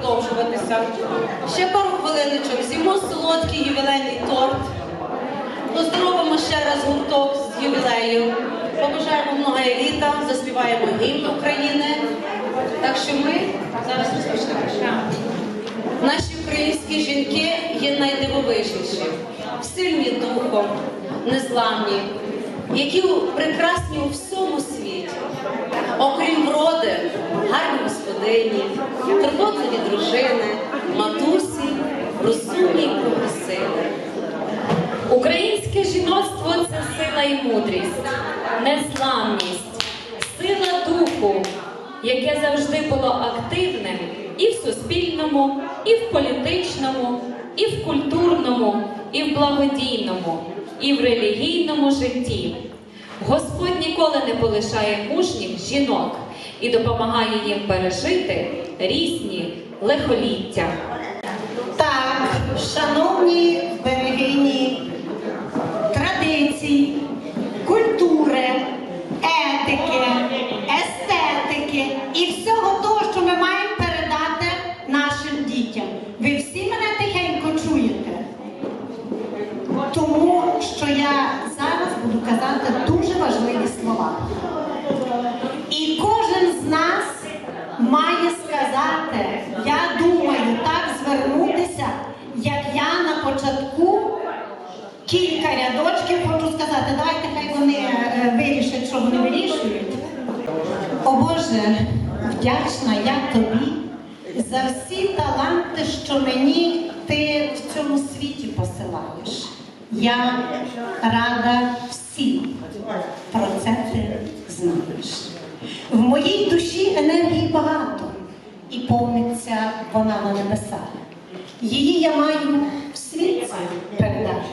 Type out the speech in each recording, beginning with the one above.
продовжуватися. Ще пару хвилиночок, з'їмо солодкий ювілейний торт. Поздоровимо ще раз гурток з ювілею. Побажаємо много літа, заспіваємо гімн України. Так що ми зараз розпочнемо. Наші українські жінки є найдивовижніші, сильні духом, незламні, які прекрасні у всьому світі. Окрім вроди, гарні господині, турботливі розумні прогресивні. Українське жіноцтво це сила і мудрість, незламність, сила духу, яке завжди було активним і в суспільному, і в політичному, і в культурному, і в благодійному, і в релігійному житті. Господь ніколи не полишає мужніх жінок і допомагає їм пережити різні лихоліття. Так, шановні берегині традицій, культури, етики, естетики і всього того, що ми маємо передати нашим дітям. Ви всі мене тихенько чуєте. Тому що я зараз буду казати дуже важливі слова. І кожен з нас має сказати, я думаю, так звернутися, як я на початку кілька рядочків сказати. Давайте хай вони е, вирішать, що вони вирішують. О Боже, вдячна я тобі за всі таланти, що мені ти в цьому світі посилаєш. Я рада всім про це ти знаєш. В моїй душі енергії багато, і повниться вона на небесах. Її я маю в світі передати.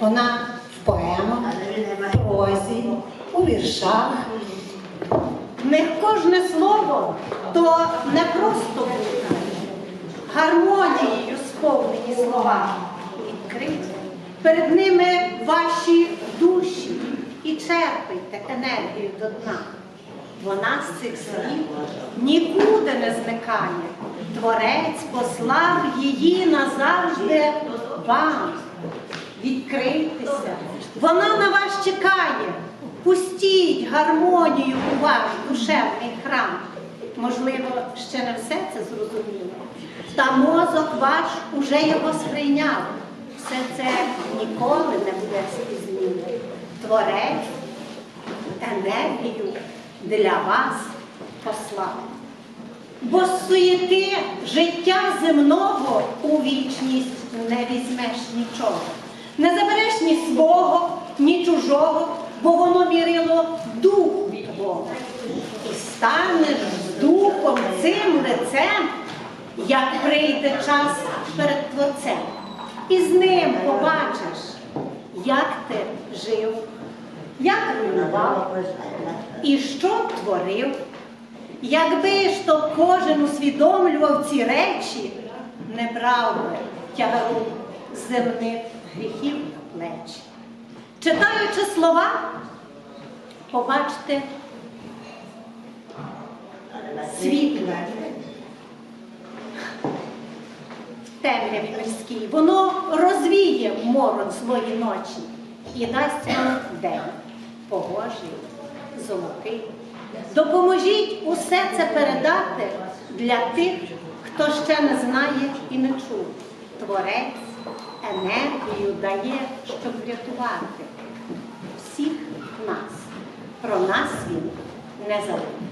Вона прозі, у віршах. Не кожне слово то не просто гармонією сповнені слова відкриті. Перед ними ваші душі і черпайте енергію до дна. Вона з цих слів нікуди не зникає. Творець послав її назавжди вам. Відкрийтеся. Вона на вас чекає. Пустіть гармонію у ваш душевний храм. Можливо, ще не все це зрозуміло. Та мозок ваш уже його сприйняв. Все це ніколи не буде спізніло. Творець енергію для вас послав. Бо суєти життя земного у вічність не візьмеш нічого. Не забереш ні свого, ні чужого, бо воно мірило духу твого. І станеш з духом цим лицем, як прийде час перед Творцем. І з ним побачиш, як ти жив, як руйнував і що творив. Якби ж то кожен усвідомлював ці речі, не брав би тягару земних гріхів плечі. Читаючи слова, побачте світло в темряві морській. Воно розвіє морок свої ночі і дасть вам день погожий, золотий. Допоможіть усе це передати для тих, хто ще не знає і не чув. Творець енергію дає, щоб врятувати всіх нас. Про нас він не забуде.